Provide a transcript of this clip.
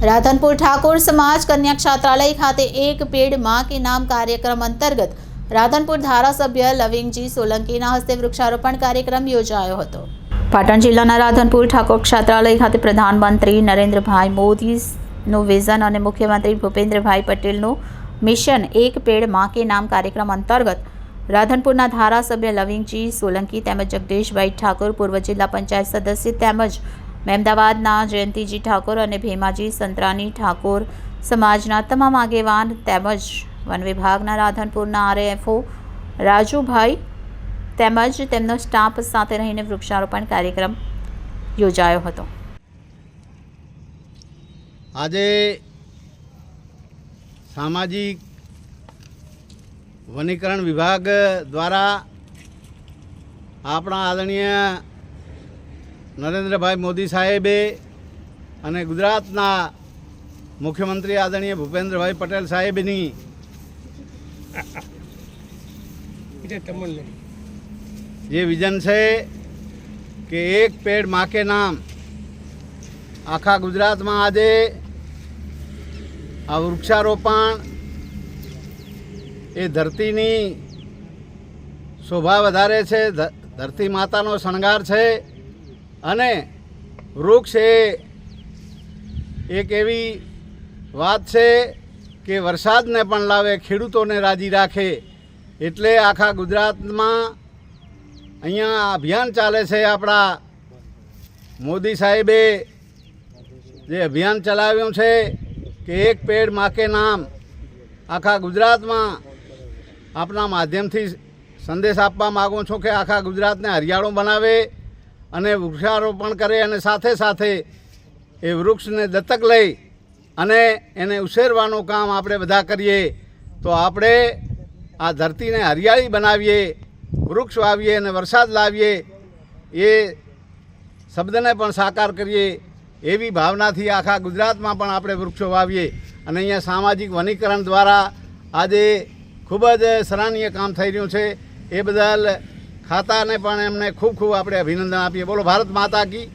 રાધનપુર ઠાકોર સમાજ કન્યા છાત્રાલય ખાતે એક પેડમાં કે નામ કાર્યક્રમ અંતર્ગત રાધનપુર ધારાસભ્ય લવિંગજી સોલંકીના હસ્તે વૃક્ષારોપણ કાર્યક્રમ યોજાયો હતો. પાટણ જિલ્લાના રાધનપુર ઠાકોર છાત્રાલય ખાતે પ્રધાનમંત્રી નરેન્દ્રભાઈ મોદીનું વિઝન અને મુખ્યમંત્રી ભૂપેન્દ્રભાઈ પટેલનું મિશન એક પેડમાં કે નામ કાર્યક્રમ અંતર્ગત રાધનપુરના ધારાસભ્ય લવિંગજી સોલંકી તેમજ જગદીશભાઈ ઠાકોર પૂર્વ જિલ્લા પંચાયત સદસ્ય તેમજ મહેમદાવાદના જયંતિજી ઠાકોર અને ભીમાજી સંતરાની ઠાકોર સમાજના તમામ આગેવાન તેમજ વન વિભાગના રાધનપુરના આરએફઓ રાજુભાઈ તેમજ તેમનો સ્ટાફ સાથે રહીને વૃક્ષારોપણ કાર્યક્રમ યોજાયો હતો. આજે સામાજિક વનીકરણ વિભાગ દ્વારા આપણા આદરણીય નરેન્દ્રભાઈ મોદી સાહેબે અને ગુજરાતના મુખ્યમંત્રી આદરણીય ભૂપેન્દ્રભાઈ પટેલ સાહેબની જે વિઝન છે કે એક પેડમાં કે નામ. આખા ગુજરાતમાં આજે આ વૃક્ષારોપણ એ ધરતીની શોભા વધારે છે ધરતી માતાનો શણગાર છે. અને વૃક્ષ એ એક એવી વાત છે કે વરસાદને પણ લાવે, ખેડૂતોને રાજી રાખે. એટલે આખા ગુજરાતમાં અહીંયા અભિયાન ચાલે છે આપણા મોદી સાહેબે જે અભિયાન ચલાવ્યું છે કે એક પેડ માકે નામ આખા ગુજરાતમાં આપના માધ્યમથી સંદેશ આપવા માગું છું કે આખા ગુજરાતને હરિયાળું બનાવે. અને વૃક્ષારોપણ કરે અને સાથે સાથે એ વૃક્ષને દત્તક લઈ અને એને ઉછેરવાનું કામ આપણે બધા કરીએ, તો આપણે આ ધરતીને હરિયાળી બનાવીએ, વૃક્ષ વાવીએ અને વરસાદ લાવીએ, એ શબ્દને પણ સાકાર કરીએ, એવી ભાવનાથી આખા ગુજરાતમાં પણ આપણે વૃક્ષો વાવીએ અને અહીંયા સામાજિક વનીકરણ દ્વારા આજે ખૂબ જ સરાહનીય કામ થઈ રહ્યું છે. એ બદલ ખાતાને પણ એમને ખૂબ ખૂબ આપણે અભિનંદન આપીએ. બોલો ભારત માતા કી